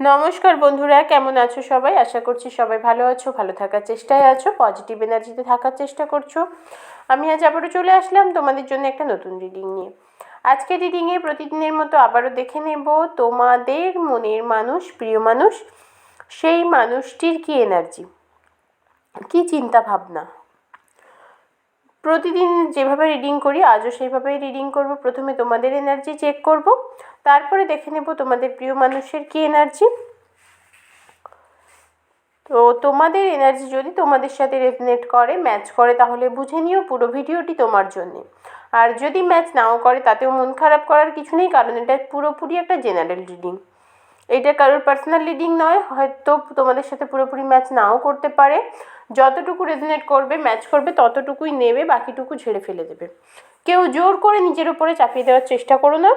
নমস্কার বন্ধুরা, কেমন আছো সবাই? আশা করছি সবাই ভালো আছো, ভালো থাকার চেষ্টায় আছো পজিটিভ এনার্জিতে থাকার চেষ্টা করছ। আমি আজ আবারও চলে আসলাম তোমাদের জন্য একটা নতুন রিডিং নিয়ে। আজকে রিডিংয়ে প্রতিদিনের মতো আবারও দেখে নেব, তোমাদের মনের মানুষ, প্রিয় মানুষ, সেই মানুষটির কি এনার্জি কি চিন্তা ভাবনা? প্রতিদিন যেভাবে রিডিং করি, আজও সেইভাবেই রিডিং করব। প্রথমে তোমাদের এনার্জি চেক করব। তারপরে দেখে নেব তোমাদের প্রিয় মানুষের কী এনার্জি তো তোমাদের এনার্জি যদি তোমাদের সাথে রেজনেট করে ম্যাচ করে, তাহলে বুঝে নিও পুরো ভিডিওটি তোমার জন্যে। আর যদি ম্যাচ নাও করে, তাতেও মন খারাপ করার কিছু নেই, কারণ এটা পুরোপুরি একটা জেনারেল রিডিং এটা কারোর পার্সোনাল রিডিং নয়, হয়তো তোমাদের সাথে পুরোপুরি ম্যাচ নাও করতে পারে। যতটুকু রেজনেট করবে ম্যাচ করবে, ততটুকুই নেবে, বাকিটুকু ঝেড়ে ফেলে দেবে। কেউ জোর করে নিজের উপরে চাপিয়ে দেওয়ার চেষ্টা করো না।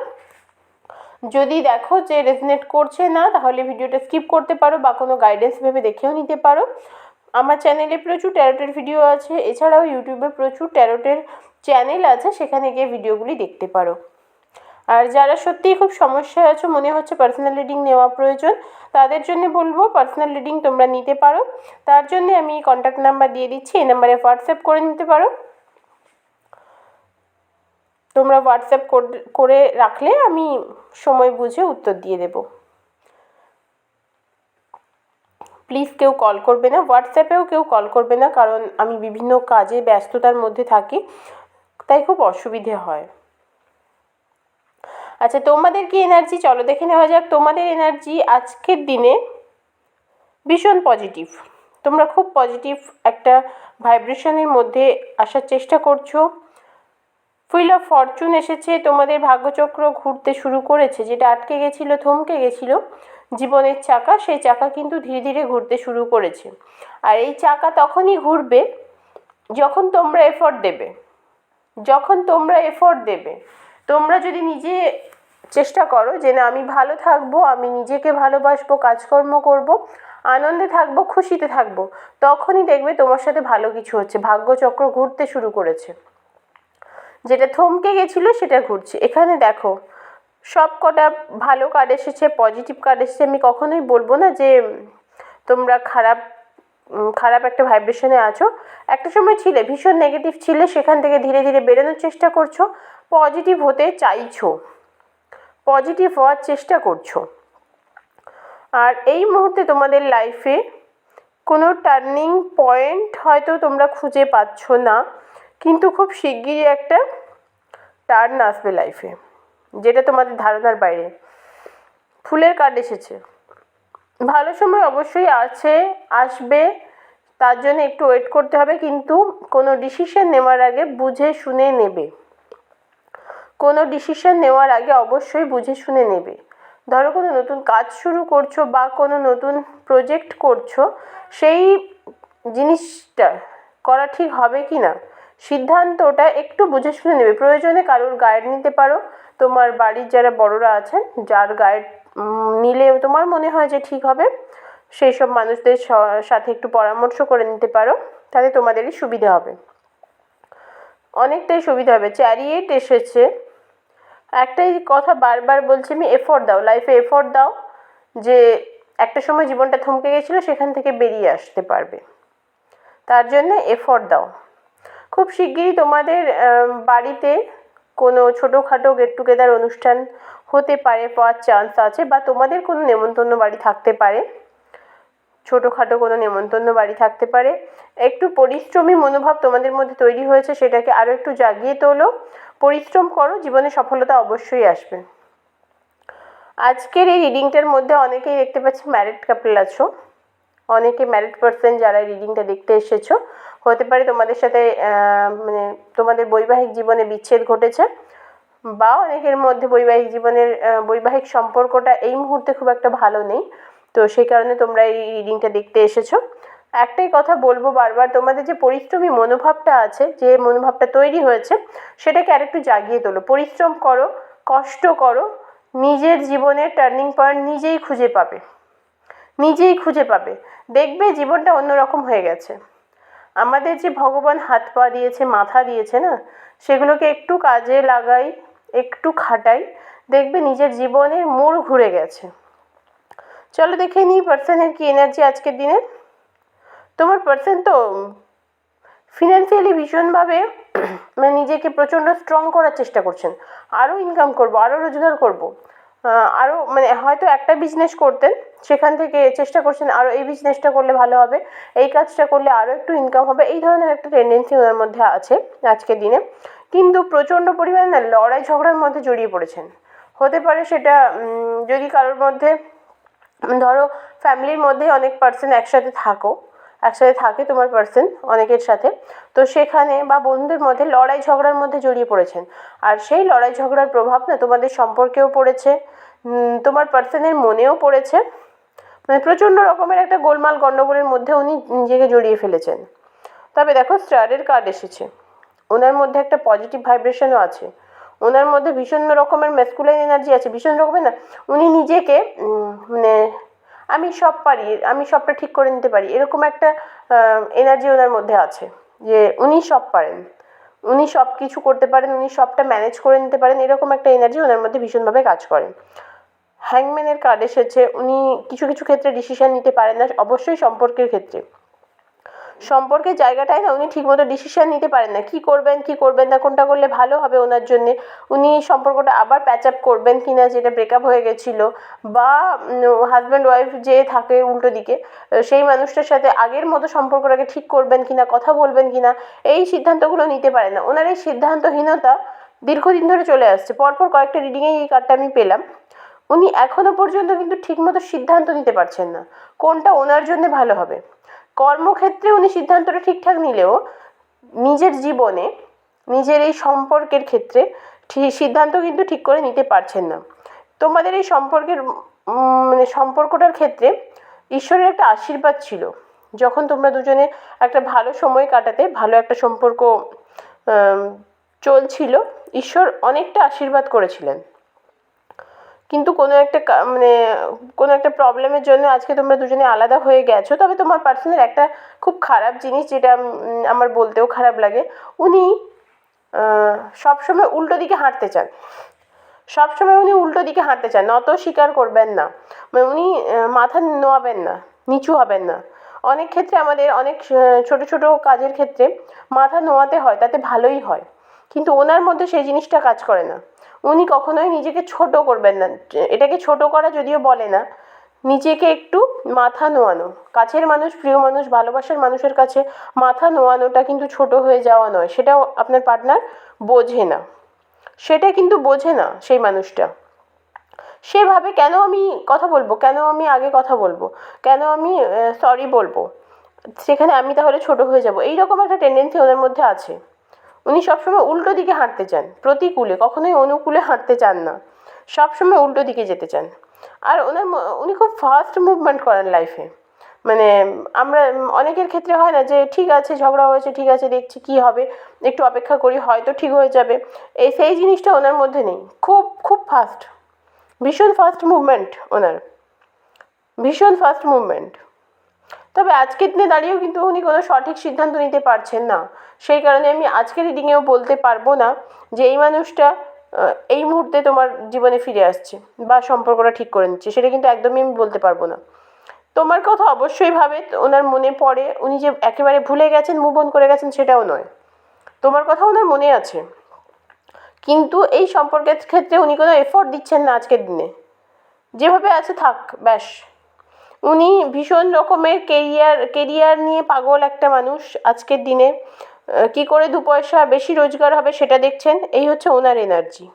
যদি দেখো যে রেজনেট করছে না, তাহলে ভিডিওটা স্কিপ করতে পারো বা কোনো গাইডেন্স ভেবে দেখেও নিতে পারো। আমার চ্যানেলে প্রচুর ট্যারোটের ভিডিও আছে, এছাড়াও ইউটিউবে প্রচুর ট্যারোটের চ্যানেল আছে, সেখানে গিয়ে ভিডিওগুলি দেখতে পারো। আর যারা সত্যিই খুব সমস্যায় আছো, মনে হচ্ছে পার্সোনাল রিডিং নেওয়া প্রয়োজন, তাদের জন্য বলব পার্সোনাল রিডিং তোমরা নিতে পারো। তার জন্য আমি কন্ট্যাক্ট নাম্বার দিয়ে দিচ্ছি, এই নাম্বারে হোয়াটসঅ্যাপ করে নিতে পারো। তোমরা হোয়াটসঅ্যাপ করে রাখলে আমি সময় বুঝে উত্তর দিয়ে দেব। প্লিজ কেউ কল করবে না। হোয়াটসঅ্যাপেও কেউ কল করবে না, কারণ আমি বিভিন্ন কাজে ব্যস্ততার মধ্যে থাকি, তাই খুব অসুবিধে হয়। আচ্ছা তোমাদের কি এনার্জি চলো দেখে নেওয়া যাক। তোমাদের এনার্জি আজকের দিনে ভীষণ পজিটিভ তোমরা খুব পজিটিভ একটা ভাইব্রেশনের মধ্যে আসার চেষ্টা করছ। হুইল অফ ফরচুন এসেছে, তোমাদের ভাগ্যচক্র ঘুরতে শুরু করেছে, যেটা আটকে গেছিল, থমকে গেছিল জীবনের চাকা, সেই চাকা কিন্তু ধীরে ধীরে ঘুরতে শুরু করেছে। আর এই চাকা তখনই ঘুরবে যখন তোমরা এফোর্ট দেবে। যখন তোমরা এফোর্ট দেবে। তোমরা যদি নিজে চেষ্টা করো যে, না, আমি ভালো থাকব, আমি নিজেকে ভালোবাসবো, কাজকর্ম করব, আনন্দে থাকব, খুশিতে থাকব, তখনই দেখবে তোমার সাথে ভালো কিছু হচ্ছে। ভাগ্যচক্র ঘুরতে শুরু করেছে। যেটা থমকে গেছিল সেটা ঘুরছে। এখানে দেখো, সব কটা ভালো কার্ড এসেছে পজিটিভ কার্ড এসেছে। আমি কখনোই বলব না যে তোমরা খারাপ খারাপ একটা ভাইব্রেশনে আছো। একটা সময় ছিলে, ভীষণ নেগেটিভ ছিলে, সেখান থেকে ধীরে ধীরে বেরোনোর চেষ্টা করছ পজিটিভ হতে চাইছো পজিটিভ হওয়ার চেষ্টা করছ। আর এই মুহূর্তে তোমাদের লাইফে কোনো টার্নিং পয়েন্ট হয়তো তোমরা খুঁজে পাচ্ছ না। কিন্তু খুব শিগগিরই একটা টার্ন আসবে লাইফে যেটা তোমাদের ধারণার বাইরে। ফুলের কার্ড এসেছে। ভালো সময় অবশ্যই আছে, আসবে, তার জন্য একটু ওয়েট করতে হবে, কিন্তু কোনো ডিসিশন নেওয়ার আগে বুঝে শুনে নেবে। কোনো ডিসিশন নেওয়ার আগে অবশ্যই বুঝে শুনে নেবে। ধরো কোনো নতুন কাজ শুরু করছ বা কোনো নতুন প্রজেক্ট করছ, সেই জিনিসটা করা ঠিক হবে কি না সিদ্ধান্তটা একটু বুঝে শুনে নেবে। প্রয়োজনে কারোর গাইড নিতে পারো। তোমার বাড়ির যারা বড়রা আছেন, যার গাইড নিলে তোমার মনে হয় যে ঠিক হবে সেই সব মানুষদের সাথে একটু পরামর্শ করে নিতে পারো তাহলে তোমাদেরই সুবিধা হবে। অনেকটাই সুবিধা হবে। চ্যারিয়েট এসেছে। একটাই কথা বারবার বলছি আমি এফোর্ট দাও। লাইফে এফোর্ট দাও যে একটা সময় জীবনটা থমকে গেছিল, সেখান থেকে বেরিয়ে আসতে পারবে। তার জন্য এফোর্ট দাও। খুব শিগগিরই তোমাদের বাড়িতে কোনো ছোটোখাটো গেট টুগেদার অনুষ্ঠান হতে পারে, পাওয়ার চান্স আছে বা তোমাদের কোনো নেমন্তন্ন বাড়ি থাকতে পারে। ছোটোখাটো কোনো নেমন্তন্ন বাড়ি থাকতে পারে। একটু পরিশ্রমী মনোভাব তোমাদের মধ্যে তৈরি হয়েছে, সেটাকে আরও একটু জাগিয়ে তোলো। পরিশ্রম করো, জীবনে সফলতা অবশ্যই আসবে। আজকের এই রিডিংটার মধ্যে অনেকেই দেখতে পাচ্ছি ম্যারিড কাপল আছো। অনেকে ম্যারিড পার্সন যারা রিডিংটা দেখতে এসেছ, হতে পারে তোমাদের সাথে মানে তোমাদের বৈবাহিক জীবনে বিচ্ছেদ ঘটেছে, বা অনেকের মধ্যে বৈবাহিক জীবনের বৈবাহিক সম্পর্কটা এই মুহূর্তে খুব একটা ভালো নেই। তো সেই কারণে তোমরা এই রিডিংটা দেখতে এসেছ। একটাই কথা বলব বারবার, তোমাদের যে পরিশ্রমী মনোভাবটা আছে, যে মনোভাবটা তৈরি হয়েছে, সেটাকে আরেকটু জাগিয়ে তোলো। পরিশ্রম করো, কষ্ট করো, নিজের জীবনের টার্নিং পয়েন্ট নিজেই খুঁজে পাবে। নিজেই খুঁজে পাবে। দেখবে জীবনটা অন্যরকম হয়ে গেছে। আমাদের যে ভগবান হাত পা দিয়েছে, মাথা দিয়েছে না, সেগুলোকে একটু কাজে লাগাই, একটু খাটাই, দেখবে নিজের জীবনের মোড় ঘুরে গেছে। চলো দেখে নিই পার্সনের কি এনার্জি আজকের দিনে। তোমার পার্সন তো ফিনান্সিয়ালি ভীষণভাবে মানে নিজেকে প্রচণ্ড স্ট্রং করার চেষ্টা করছেন। আরও ইনকাম করব, আরও রোজগার করব। আরও মানে হয়তো একটা বিজনেস করতেন, সেখান থেকে চেষ্টা করছেন আরও এই বিজনেসটা করলে ভালো হবে, এই কাজটা করলে আরও একটু ইনকাম হবে, এই ধরনের একটা টেন্ডেন্সি ওনার মধ্যে আছে আজকের দিনে। কিন্তু প্রচণ্ড পরিমাণে না লড়াই ঝগড়ার মধ্যে জড়িয়ে পড়েছেন। হতে পারে সেটা যদি কারোর মধ্যে, ধরো ফ্যামিলির মধ্যে অনেক পার্সন একসাথে থাকো একসাথে থাকে তোমার পার্সন অনেকের সাথে। তো সেখানে বা বন্ধুদের মধ্যে লড়াই ঝগড়ার মধ্যে জড়িয়ে পড়েছেন। আর সেই লড়াই ঝগড়ার প্রভাব না তোমাদের সম্পর্কেও পড়েছে তোমার পার্সনের মনেও পড়েছে। মানে প্রচণ্ড রকমের একটা গোলমাল গণ্ডগোলের মধ্যে উনি নিজেকে জড়িয়ে ফেলেছেন। তবে দেখো স্টারের কার্ড এসেছে। ওনার মধ্যে একটা পজিটিভ ভাইব্রেশনও আছে। ওনার মধ্যে ভীষণ রকমের মেসকুলাইন এনার্জি আছে। ভীষণ রকমের না, উনি নিজেকে মানে আমি সব পারি, আমি সবটা ঠিক করে নিতে পারি। এরকম একটা এনার্জি ওনার মধ্যে আছে যে উনি সব পারেন। উনি সব কিছু করতে পারেন, উনি সবটা ম্যানেজ করে নিতে পারেন, এরকম একটা এনার্জি ওনার মধ্যে ভীষণভাবে কাজ করে। হ্যাংম্যানের কার্ড এসেছে, উনি কিছু কিছু ক্ষেত্রে ডিসিশন নিতে পারেন না, অবশ্যই সম্পর্কের ক্ষেত্রে। সম্পর্কের জায়গাটায় না উনি ঠিকমতো ডিসিশন নিতে পারেন না। কী করবেন কী করবেন না, কোনটা করলে ভালো হবে ওনার জন্যে? উনি সম্পর্কটা আবার প্যাচ আপ করবেন কি না যেটা ব্রেকআপ হয়ে গেছিল বা হাজব্যান্ড ওয়াইফ যে থাকে উল্টো দিকে সেই মানুষটার সাথে আগের মতো সম্পর্কটাকে ঠিক করবেন কি না কথা বলবেন কি না এই সিদ্ধান্তগুলো নিতে পারেন না। ওনার এই সিদ্ধান্তহীনতা দীর্ঘদিন ধরে চলে আসছে। পরপর কয়েকটা রিডিংয়ে এই কার্ডটা আমি পেলাম। উনি এখনও পর্যন্ত কিন্তু ঠিকমতো সিদ্ধান্ত নিতে পারছেন না। কোনটা ওনার জন্য ভালো হবে? কর্মক্ষেত্রে উনি সিদ্ধান্তটা ঠিকঠাক নিলেও নিজের জীবনে, নিজের এই সম্পর্কের ক্ষেত্রে সিদ্ধান্ত কিন্তু ঠিক করে নিতে পারছেন না। তোমাদের এই সম্পর্কের মানে সম্পর্কটার ক্ষেত্রে ঈশ্বরের একটা আশীর্বাদ ছিল। যখন তোমরা দুজনে একটা ভালো সময় কাটাতে, ভালো একটা সম্পর্ক চলছিল, ঈশ্বর অনেকটা আশীর্বাদ করেছিলেন। কিন্তু কোনো একটা মানে কোনো একটা প্রবলেমের জন্য আজকে তোমরা দুজনে আলাদা হয়ে গেছো, তবে তোমার পার্সনের একটা খুব খারাপ জিনিস যেটা আমার বলতেও খারাপ লাগে। উনি সবসময় উল্টো দিকে হাঁটতে চান। সবসময় উনি উল্টো দিকে হাঁটতে চান। নত স্বীকার করবেন না। মানে উনি মাথা নোয়াবেন না, নিচু হবেন না। অনেক ক্ষেত্রে আমাদের অনেক ছোট ছোট কাজের ক্ষেত্রে মাথা নোয়াতে হয়, তাতে ভালোই হয়। কিন্তু ওনার মধ্যে সেই জিনিসটা কাজ করে না। উনি কখনোই নিজেকে ছোট করবেন না। এটাকে ছোট করা যদিও বলে না, নিজেকে একটু মাথা নোয়ানো। কাছের মানুষ, প্রিয় মানুষ, ভালোবাসার মানুষের কাছে মাথা নোয়ানোটা কিন্তু ছোট হয়ে যাওয়া নয়, সেটাও আপনার পার্টনার বোঝে না। সেটা কিন্তু বোঝে না সেই মানুষটা। সেভাবে কেন আমি কথা বলব? কেন আমি আগে কথা বলব? কেন আমি সরি বলব? সেখানে আমি তাহলে ছোট হয়ে যাব? এইরকম একটা টেন্ডেন্সি ওনার মধ্যে আছে। উনি সবসময় উল্টো দিকে হাঁটতে চান, প্রতিকূলে, কখনোই অনুকূলে হাঁটতে চান না। সবসময় উল্টো দিকে যেতে চান। আর ওনার উনি খুব ফাস্ট মুভমেন্ট করেন লাইফে মানে আমরা, অনেকের ক্ষেত্রে হয় না যে, ঠিক আছে, ঝগড়া হয়েছে, ঠিক আছে, দেখছি কি হবে, একটু অপেক্ষা করি, হয়তো ঠিক হয়ে যাবে। এই সেই জিনিসটা ওনার মধ্যে নেই। খুব খুব ফাস্ট ভীষণ ফাস্ট মুভমেন্ট ওনার। ভীষণ ফাস্ট মুভমেন্ট তবে আজকের দিনে দাঁড়িয়েও কিন্তু উনি কোনো সঠিক সিদ্ধান্ত নিতে পারছেন না। সেই কারণে আমি আজকের রিডিংয়েও বলতে পারব না যে এই মানুষটা এই মুহূর্তে তোমার জীবনে ফিরে আসছে বা সম্পর্কটা ঠিক করে নিচ্ছে, সেটা কিন্তু একদমই আমি বলতে পারব না। তোমার কথা অবশ্যই ভাবে, ওনার মনে পড়ে, উনি যে একেবারে ভুলে গেছেন মুভ অন করে গেছেন, সেটাও নয়। তোমার কথা ওনার মনে আছে। কিন্তু এই সম্পর্কের ক্ষেত্রে উনি কোনো এফোর্ট দিচ্ছেন না আজকের দিনে। যেভাবে আছে থাক, ব্যাস। উনি ভীষণ রকমের কেরিয়ার কেরিয়ার নিয়ে পাগল একটা মানুষ আজকের দিনে। কি করে দু পয়সা বেশি রোজগার হবে সেটা দেখছেন? এই হচ্ছে ওনার এনার্জি